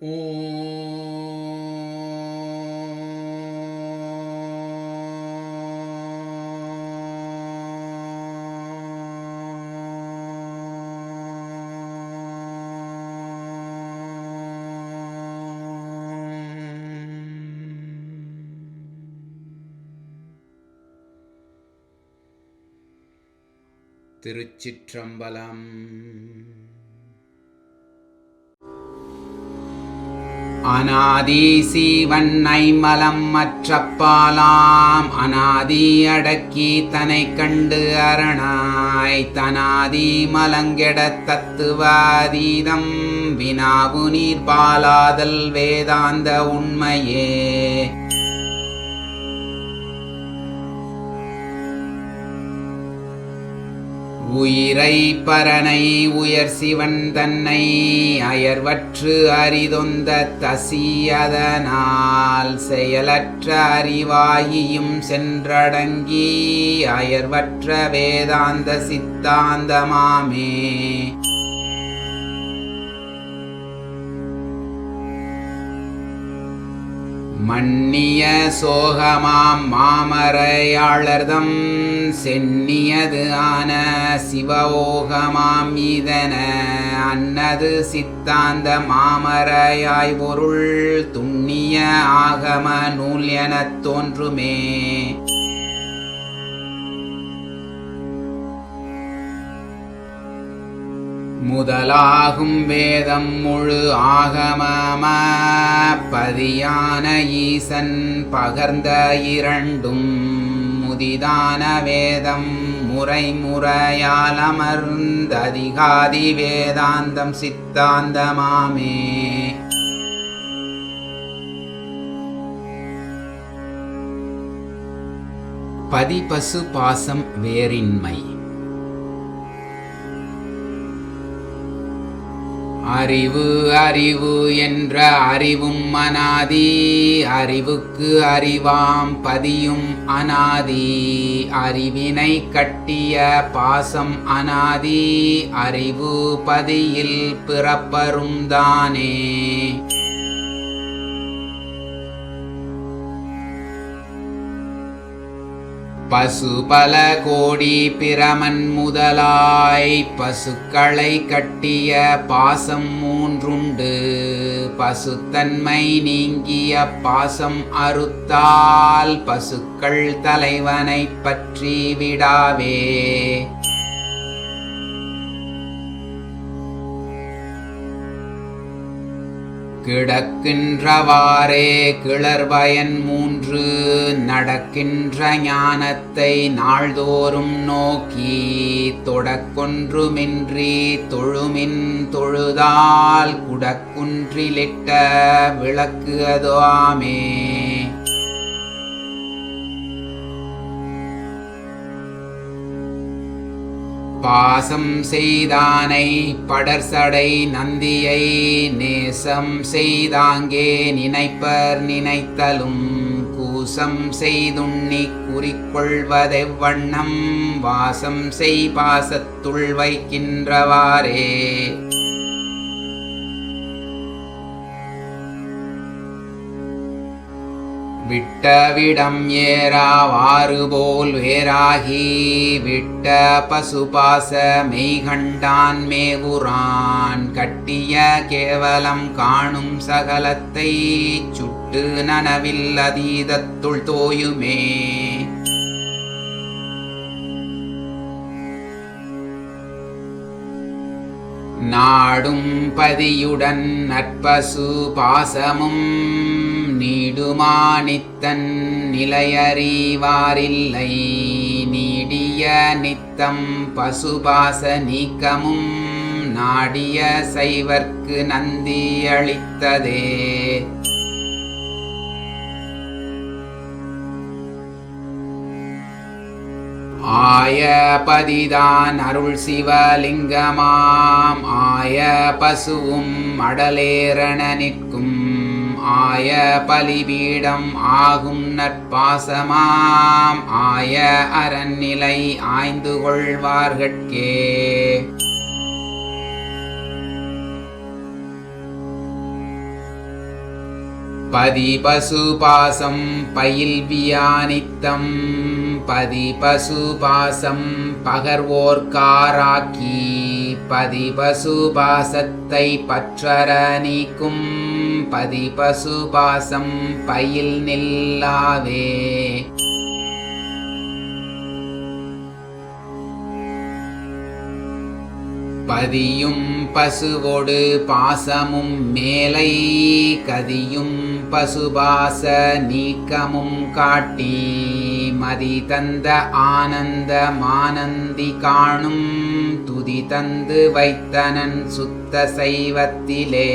திருச்சிற்றம்பலம். அநாதி சீவன்னை மலம் மற்றப்பாலாம். அநாதி அடக்கி தனை கண்டு அரணாய். தனாதி மலங்கெட தத்துவாதீதம். வினாவு நீர் பாலாதல் வேதாந்த உண்மையே. உயிரை பரனை உயர் சிவன் தன்னை அயர்வற்று அரிதொந்த தசியதனால் செயலற்ற அறிவாயியும் சென்றடங்கி அயர்வற்ற வேதாந்த சித்தாந்தமாமே. மன்னிய சோகமாம் மாமரையாளர்தம் சென்னியது ஆன சிவஓகமாம் இதன அன்னது சித்தாந்த மாமரையாய் பொருள் துண்ணிய ஆகம நூல் எனத் தோன்றுமே. முதலாகும் வேதம் முழு ஆகமம பதியான ஈசன் பகர்ந்த இரண்டும் முதிதான வேதம் முறை முறையால் அமர்ந்ததிகாதி வேதாந்தம் சித்தாந்தமாமே. பதிபசு பாசம் வேறின்மை. அறிவு அறிவு என்ற அறிவும் அனாதி அறிவுக்கு அறிவாம் பதியும் அனாதி அறிவினை கட்டிய பாசம் அனாதி அறிவு பதியில் பிறப்பரும் தானே பசு பல கோடி பிரமன் முதலாய் பசுக்களை கட்டிய பாசம் மூன்றுண்டு. பசுத்தன்மை நீங்கிய பாசம் அறுத்தால் பசுக்கள் தலைவனை பற்றி விடாவே கிடக்கின்றவாறே கிளர்வயன் மூன்று நடக்கின்ற ஞானத்தை நாள்தோறும் நோக்கி தொடக்கொன்றுமின்றி தொழுமின் தொழுதால் குடக்குன்றிலிட்ட விளக்கு அதுவாமே பாசம் செய்தானை படர்சடை நந்தியை நேசம் செய்தாங்கே நினைப்பர் நினைத்தலும் கூசம் செய்துண்ணி குறிக்கொள்வதெவ்வண்ணம் வாசம் செய் பாசத்துள் வைக்கின்றவாறே. விட்டவிடம் ஏறாவாறு போல் வேறாகி விட்ட பசுபாச மெய்கண்டான் மேவுரான் கட்டிய கேவலம் காணும் சகலத்தை சுட்டு நனவில் அதீதத்துள் தோயுமே. நாடும் பதியுடன் நற்பசு பாசமும் நீடுமானித்தன் நிலையறிவாரில்லை. நீடிய நித்தம் பசுபாச நீக்கமும் நாடிய சைவர்க்கு நந்தி அளித்ததே. ஆய பதிதான் அருள் சிவலிங்கமாம். ஆய பசுவும் அடலேரண நிற்கும். ஆய பலிபீடம் ஆகும் நற்பாசமாம். ஆய அரண்நிலை ஆய்ந்து கொள்வார்கட்கே. பதிபசுபாசம் பயில்வியானித்தம். பதிபசுபாசம் பகர்வோர்காராக்கி பதிபசுபாசத்தை பற்றர நீக்கும். பதிபசுபாசம் பயில் நில்லாவே பதியும் பசுவோடு பாசமும் மேலை கதியும் பசுபாச நீக்கமும் காட்டி மதி தந்த ஆனந்த மானந்தி காணும் துதி தந்து வைத்தனன் சுத்த சைவத்திலே.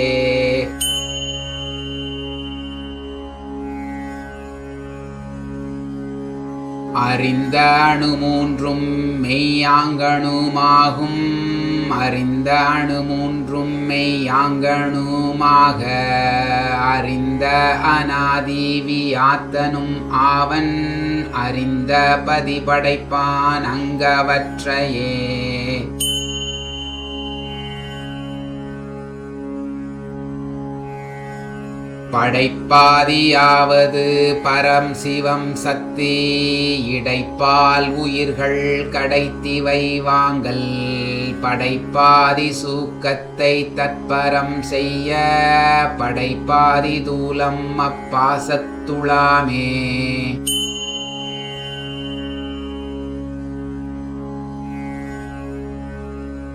அறிந்த அணு மூன்றும் மெய்யாங்கணுமாகும். அறிந்த அணு மூன்றும் மெய்யாங்கணுமாக. அறிந்த அநாதிவியாத்தனும் ஆவன். அறிந்த பதி படைப்பான் அங்கவற்றையே. படைப்பாதியாவது பரம் சிவம் சக்தி. இடைப்பால் உயிர்கள் கடைத்திவை வாங்கல். படைப்பாதி சூக்கத்தை தற்பரம் செய்ய. படைப்பாதி தூலம் அப்பாசத்துளாமே.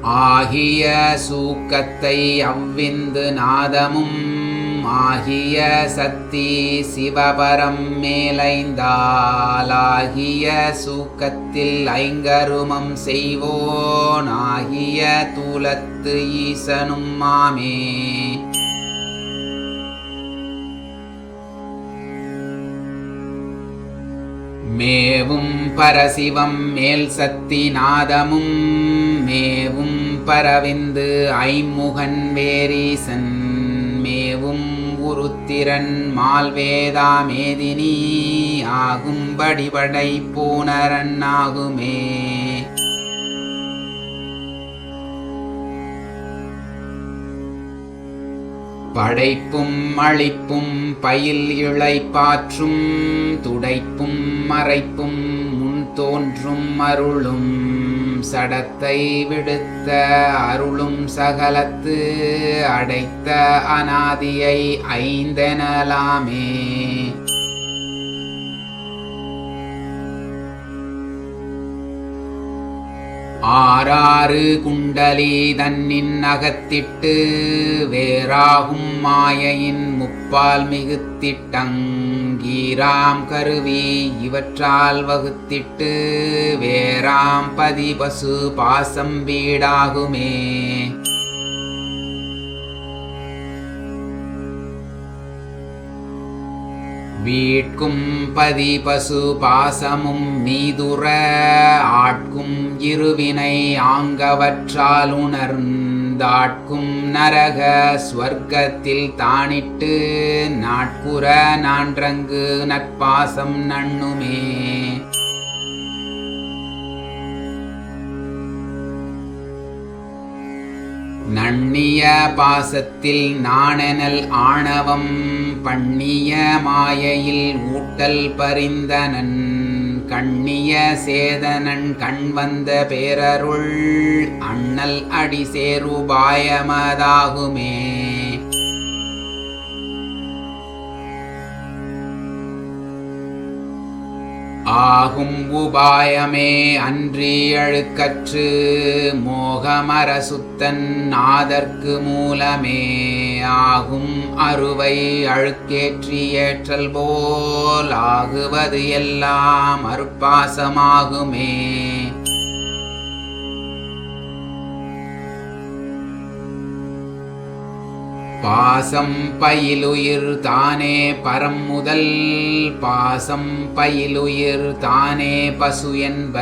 ஆகிய சூக்கத்தை அவ்விந்து நாதமும் ஆகிய சக்தி சிவபரம் மேலைந்தாலாகிய சூக்கத்தில் ஐங்கருமம் செய்வோனாகிய தூலத்து ஈசனும் மாமே. மேவும் பரசிவம் மேல் சக்தி நாதமும் மேவும் பரவிந்து ஐமுகன் வேரீசன் மேவும் உருத்திரன் மால்வேதா மேதினி ஆகும்படி படை ஆகுமே. படைப்பும் அழிப்பும் பயில் இழைப்பாற்றும் துடைப்பும் மறைப்பும் முன் தோன்றும் அருளும். சடத்தை விடுத்த அருளும் சகலத்து அடைத்த அனாதியை ஐந்தெனலாமே. ஆறாறு குண்டலி தன்னின் அகத்திட்டு வேறாகும் மாயையின் முப்பால் மிகுத்திட்டங்கீராம் கருவி இவற்றால் வகுத்திட்டு வேறாம் பதி பசு பாசம் வீடாகுமே. வீட்கும் பதி பசு பாசமும் மீதுற ஆட்கும் இருவினை ஆங்கவற்றால் உணர்ந்தாட்கும் நரக ஸ்வர்க்கத்தில் தானிட்டு நாட்குற நான்றங்கு நட்பாசம் நண்ணுமே. நண்ணிய பாசத்தில் நாணெனல் ஆணவம் பண்ணிய மாயையில் ஊட்டல் பரிந்தனன் கண்ணிய சேதனன் கண் வந்த பேரருள் அண்ணல் அடி சேருபாயமதாகுமே ஆகும் உபாயமே அன்றி அழுக்கற்று மோகமர சுத்தன் மூலமே ஆகும் அறுவை அழுக்கேற்றி ஏற்றல் போல் ஆகுவது எல்லாம் அருப்பாசமாகுமே. பாசம் பயிலுயிர் தானே பரம் முதல். பாசம் பயிலுயிர் தானே பசு என்ப.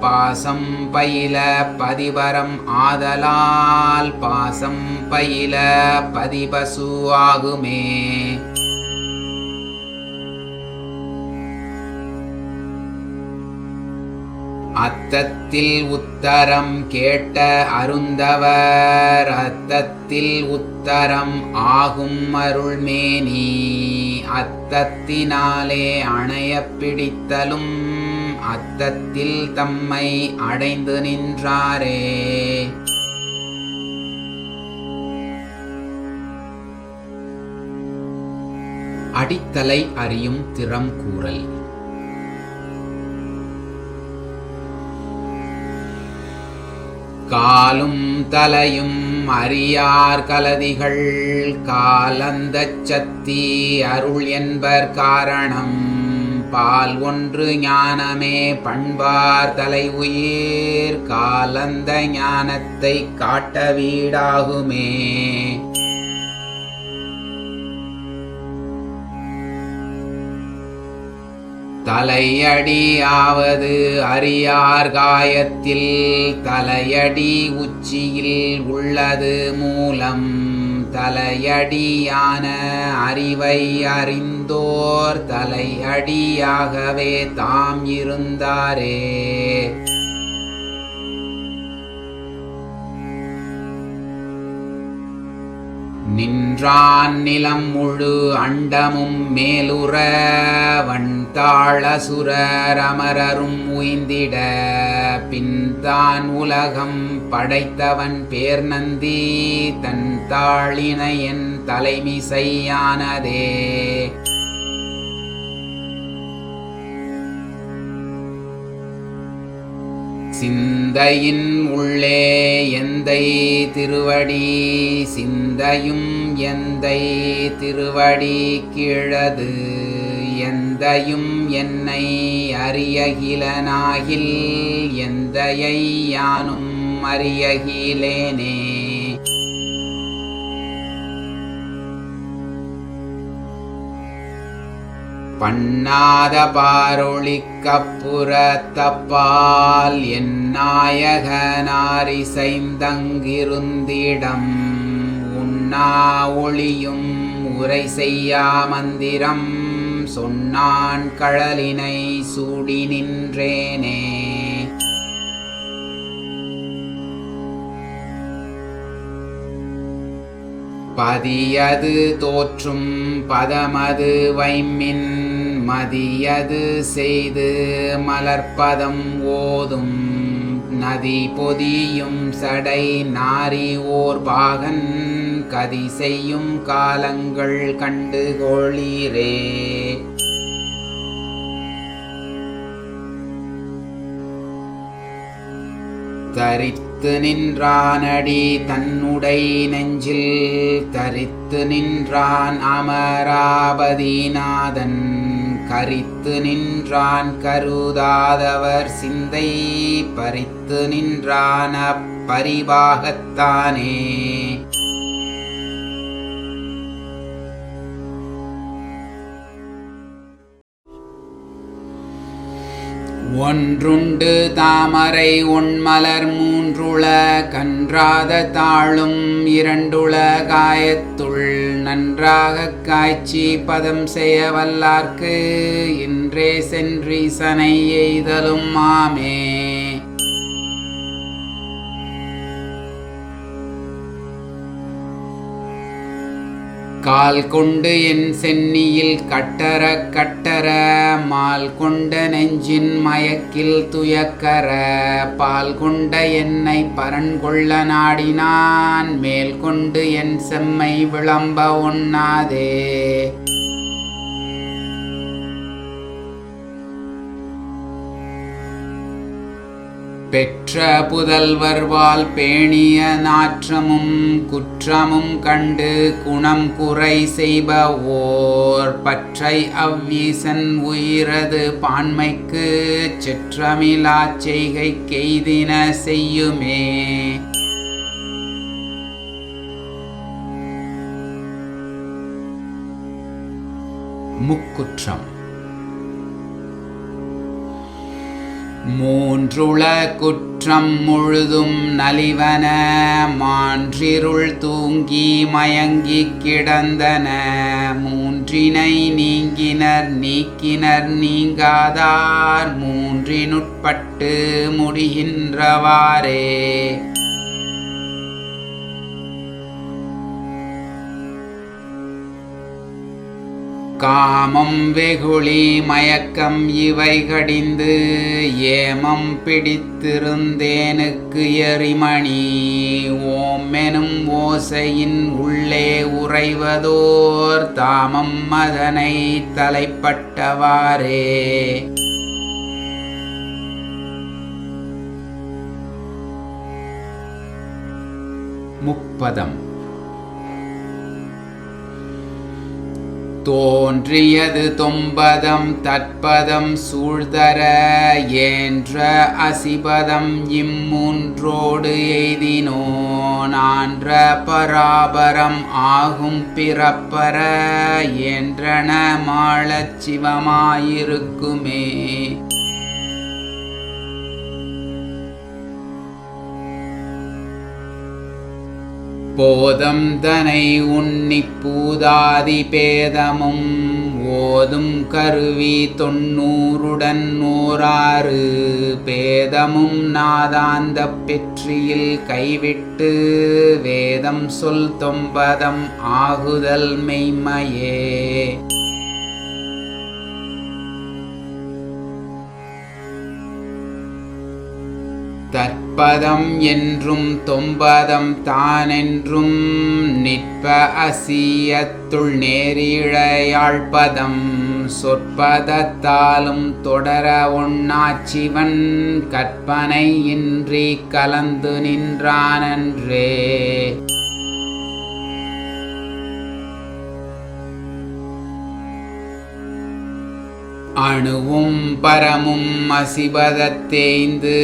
பாசம் பயில பதிவரம் ஆதலால். பாசம் பயில பதிபசு ஆகுமே. அத்தத்தில் உத்தரம் கேட்ட அருந்தவர் அத்தத்தில் உத்தரம் ஆகும் அருள்மேனி. அத்தத்தினாலே அணைய பிடித்தலும் அத்தத்தில் தம்மை அடைந்து நின்றாரே. அடித்தலை அறியும் திறம் கூறல் காலும் தலையும் அறியார் கலதிகள் காலந்த சத்தி அருள் என்பர் காரணம். பால் ஒன்று ஞானமே பண்பார் தலை உயிர் காலந்த ஞானத்தை காட்ட வீடாகுமே. தலையடியாவது அறியார் காயத்தில் தலையடி உச்சியில் உள்ளது மூலம் தலையடியான அறிவை அறிந்தோர் தலையடியாகவே தாம் இருந்தாரே. நின்றான் நிலம் முழு அண்டமும் மேலுற வண்தாளசுரர் அமரரும் உய்ந்திட பின்தான் உலகம் படைத்தவன் பேர் நந்தி தன் தாளினையன் தலைமிசையானதே. சிந்தையின் உள்ளே எந்தை திருவடி சிந்தையும் எந்தை திருவடி கீழது எந்தையும் என்னை அறியகிலனாகில் எந்தையை யானும் அறியகிலேனே. பண்ணாத பாரொளிக்கப்புறத்தப்பால் என் நாயகனாரிசைந்தங்கிருந்திடம் உண்ணா ஒளியும் உரை செய்யா மந்திரம் சொன்னான் கழலினை சூடி நின்றேனே. பதியது தோற்றும் பதமது வைமின் மதியது செய்து மலர்பதம் ஓதும் நதி பொதியும் சடை நாரி ஓர் பாகன் கதி செய்யும் காலங்கள் கண்டு கொளீரே. தரித்த தரித்து நின்றானடி தன்னுடை நெஞ்சில். தரித்து நின்றான் அமராபதிநாதன். கரித்து நின்றான் கருதாதவர் சிந்தை. பறித்து நின்றான் அப்பரிவாகத்தானே. ஒன்றுண்டு தாமரை ஒன்மலர் மூன்றுள கன்றாத தாளும் இரண்டுள காயத்துள் நன்றாகக் காய்ச்சி பதம் செய்ய வல்லார்க்கு இன்றே சென்றீசனை எய்தலும் மாமே கால் கொண்டு என் சென்னியில் கட்டர கட்டர மால் கொண்ட நெஞ்சின் மயக்கில் துயக்கர பால் கொண்ட என்னை பரன் கொள்ள நாடினான் மேல் கொண்டு என் செம்மை விளம்ப ஒண்ணாதே பெற்ற புதல்வர்வால் பேணிய நாற்றமும் குற்றமும் கண்டு குணம் குறை செய்பவோர் பற்றை அவ்வீசன் உயிரது பான்மைக்கு செற்றமிலா செய்கை கெய்தின செய்யுமே. முக்குற்றம். மூன்றுள குற்றம் முழுதும் நலிவன மான்றிருள் தூங்கி மயங்கி கிடந்தன. மூன்றினை நீங்கினர் நீக்கினர் நீங்காதார். மூன்றினுட்பட்டு முடிகின்றவாறே. காமம் வெகுளி மயக்கம் இவை கடிந்து ஏமம் பிடித்திருந்தேனுக்கு எரிமணி ஓமெனும் ஓசையின் உள்ளே உறைவதோர் தாமம் மதனை தலைப்பட்டவாறே. முப்பதம். தோன்றியது தொம்பதம் தற்பதம் சூழ்தர ஏன்ற அசிபதம் இம்மூன்றோடு எய்தினோ நான்ற பராபரம் ஆகும் பிறப்பர என்றன மாளச் போதம் தனை உண்ணி பூதாதி பேதமும் ஓதும் கருவி தொண்ணூறுடன் நூறாறு. பேதமும் நாதாந்த பெற்றியில் கைவிட்டு வேதம் சொல் தொம்பதம் ஆகுதல் மெய்மையே. தற்பதம் என்றும் தொம்பதம் தானென்றும் நிற்ப அசியத்துள் நேரிழையாழ்பதம் சொற்பதத்தாலும் தொடர ஒண்ணாச்சிவன் கற்பனை இன்றி கலந்து நின்றானன்றே. அணுவும் பரமும் அசிபதத்தேய்ந்து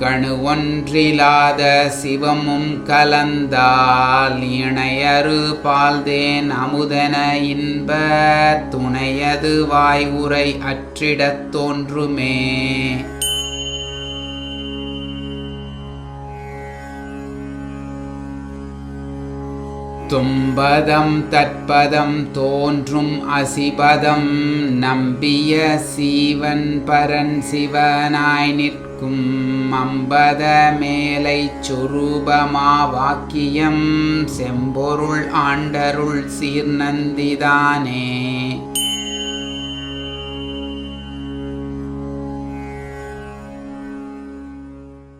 கணுவொன்றிலாத சிவமும் கலந்தால் இணையரு பால்தேன் அமுதன இன்ப துணையது வாய் உரை அற்றிடத் தோன்றுமே. தும்பதம் தற்பதம் தோன்றும் அசிபதம். நம்பிய சீவன் பரன் சிவனாய் நிற்கும் அம்பத மேலை சொரூபமா வாக்கியம். செம்பொருள் ஆண்டருள் சீர்நந்திதானே.